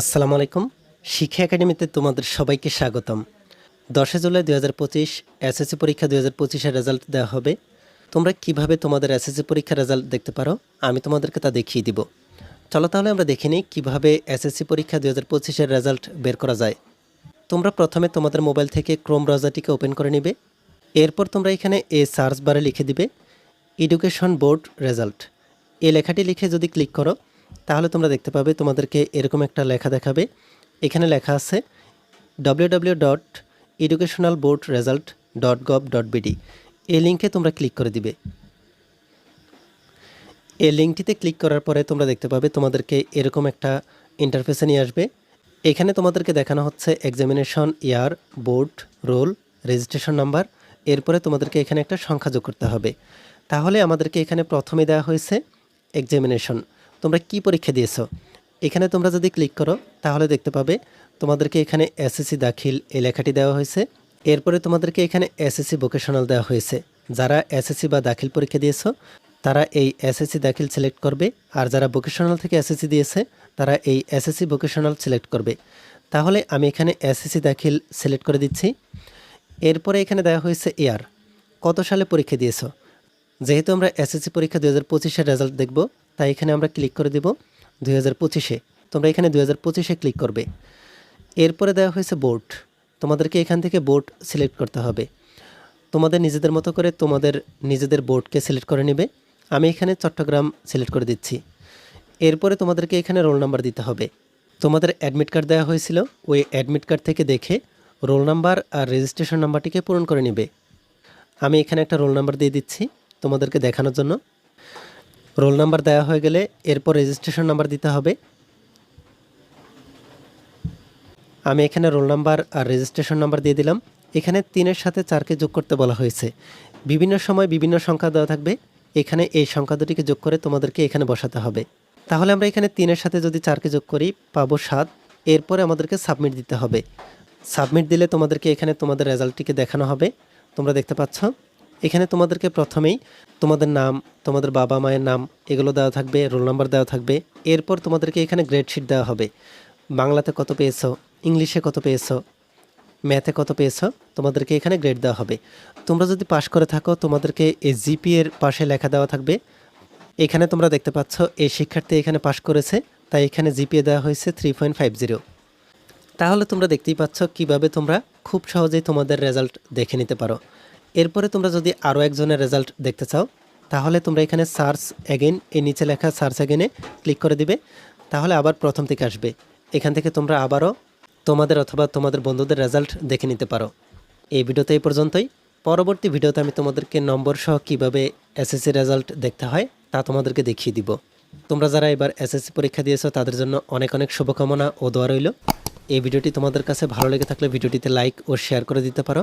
আসসালামু আলাইকুম। শিক্ষা একাডেমিতে তোমাদের সবাইকে স্বাগতম। দশে জুলাই দুই হাজার পঁচিশ এসএসসি পরীক্ষা দুই হাজার পঁচিশের রেজাল্ট দেওয়া হবে। তোমরা কীভাবে তোমাদের এসএসসি পরীক্ষার রেজাল্ট দেখতে পারো? আমি তোমাদেরকে তা দেখিয়ে দিব। চলো তাহলে আমরা দেখে নিই কীভাবে এসএসসি পরীক্ষা দুই হাজার পঁচিশের রেজাল্ট বের করা যায়। তোমরা প্রথমে তোমাদের মোবাইল থেকে ক্রোম ব্রাউজারটিকে ওপেন করে নিবে। এরপর তোমরা এখানে এ সার্চ বারে লিখে দিবে এডুকেশন বোর্ড রেজাল্ট এই লেখাটি লিখে যদি ক্লিক করো তাহলে তোমরা দেখতে পাবে তোমাদেরকে এরকম একটা লেখা দেখাবে। এখানে লেখা আছে www.educationalboardresult.gov.bd dot educational board result dot gov dot এই লিঙ্কে তোমরা ক্লিক করে দিবে। এই লিঙ্কটিতে ক্লিক করার পরে তোমরা দেখতে পাবে তোমাদেরকে এরকম একটা ইন্টারফেসে নিয়ে আসবে। এখানে তোমাদেরকে দেখানো হচ্ছে examination year board roll registration number এরপরে তোমাদেরকে এখানে একটা সংখ্যা যোগ করতে হবে। তাহলে আমাদেরকে এখানে প্রথমে দেওয়া হয়েছে এক্সামিনেশন তোমরা কি পরীক্ষা দিয়েছ? এখানে তোমরা যদি ক্লিক করো, তাহলে দেখতে পাবে তোমাদেরকে এখানে এসএসসি দাখিল এই লেখাটি দেওয়া হয়েছে। এরপরে তোমাদেরকে এখানে এসএসসি ভোকেশনাল দেওয়া হয়েছে। যারা এসএসসি বা দাখিল পরীক্ষা দিয়েছ, তারা এই এসএসসি দাখিল সিলেক্ট করবে। আর যারা ভোকেশনাল থেকে এসএসসি দিয়েছে, তারা এই এসএসসি ভোকেশনাল সিলেক্ট করবে। তাহলে আমি এখানে এসএসসি দাখিল সিলেক্ট করে দিচ্ছি। এরপরে এখানে দেওয়া হয়েছে ইয়ার কত সালে পরীক্ষা দিয়েছ? যেহেতু আমরা এসএসসি পরীক্ষা দু হাজার পঁচিশের রেজাল্ট দেখব তাই এখানে আমরা ক্লিক করে দেব দুই হাজার পঁচিশে। তোমরা এখানে দুই হাজার পঁচিশে ক্লিক করবে। এরপরে দেওয়া হয়েছে বোর্ড তোমাদেরকে এখান থেকে বোর্ড সিলেক্ট করতে হবে। তোমাদের নিজেদের মতো করে তোমাদের নিজেদের বোর্ডকে সিলেক্ট করে নেবে। আমি এখানে চট্টগ্রাম সিলেক্ট করে দিচ্ছি। এরপরে তোমাদেরকে এখানে রোল নাম্বার দিতে হবে। তোমাদের অ্যাডমিট কার্ড দেওয়া হয়েছিল। ওই অ্যাডমিট কার্ড থেকে দেখে রোল নাম্বার আর রেজিস্ট্রেশন নাম্বারটিকে পূরণ করে নেবে। আমি এখানে একটা রোল নাম্বার দিয়ে দিচ্ছি তোমাদেরকে দেখানোর জন্য। রোল নাম্বার দেওয়া হয়ে গেলে এরপর রেজিস্ট্রেশন নাম্বার দিতে হবে। আমি এখানে রোল নাম্বার আর রেজিস্ট্রেশন নাম্বার দিয়ে দিলাম। এখানে তিনের সাথে চারকে যোগ করতে বলা হয়েছে। বিভিন্ন সময় বিভিন্ন সংখ্যা দেওয়া থাকবে। এখানে এই সংখ্যা দুটিকে যোগ করে তোমাদেরকে এখানে বসাতে হবে। তাহলে আমরা এখানে তিনের সাথে যদি চারকে যোগ করি, পাবো সাত। এরপরে আমাদেরকে সাবমিট দিতে হবে। সাবমিট দিলে তোমাদেরকে এখানে তোমাদের রেজাল্টটিকে দেখানো হবে। তোমরা দেখতে পাচ্ছ? এখানে তোমাদেরকে প্রথমেই তোমাদের নাম, তোমাদের বাবা মায়ের নাম, এগুলো দেওয়া থাকবে, রোল নাম্বার দেওয়া থাকবে। এরপর তোমাদেরকে এখানে গ্রেড শিট দেওয়া হবে। বাংলাতে কত পেয়েছ? ইংলিশে কত পেয়েছ? ম্যাথে কত পেয়েছ? তোমাদেরকে এখানে গ্রেড দেওয়া হবে। তোমরা যদি পাশ করে থাকো, তোমাদেরকে এই জিপি এর পাশে লেখা দেওয়া থাকবে। এখানে তোমরা দেখতে পাচ্ছ, এই শিক্ষার্থী এখানে পাশ করেছে, তাই এখানে জিপিএ দেওয়া হয়েছে থ্রি পয়েন্ট ফাইভ জিরো। তাহলে তোমরা দেখতেই পাচ্ছ কীভাবে তোমরা খুব সহজেই তোমাদের রেজাল্ট দেখে নিতে পারো। এরপরে তোমরা যদি আরও একজনের রেজাল্ট দেখতে চাও, তাহলে তোমরা এখানে সার্চ অ্যাগেন এই নিচে লেখা সার্চ অ্যাগেনে ক্লিক করে দিবে। তাহলে আবার প্রথম থেকে আসবে। এখান থেকে তোমরা আবারও তোমাদের অথবা তোমাদের বন্ধুদের রেজাল্ট দেখে নিতে পারো। এই ভিডিওতে এই পর্যন্তই। পরবর্তী ভিডিওতে আমি তোমাদেরকে নম্বর সহ কীভাবে এসএসসি রেজাল্ট দেখতে হয় তা তোমাদেরকে দেখিয়ে দিব। তোমরা যারা এবার এসএসসি পরীক্ষা দিয়েছ, তাদের জন্য অনেক অনেক শুভকামনা ও দোয়া রইল। এই ভিডিওটি তোমাদের কাছে ভালো লেগে থাকলে ভিডিওটিতে লাইক ও শেয়ার করে দিতে পারো।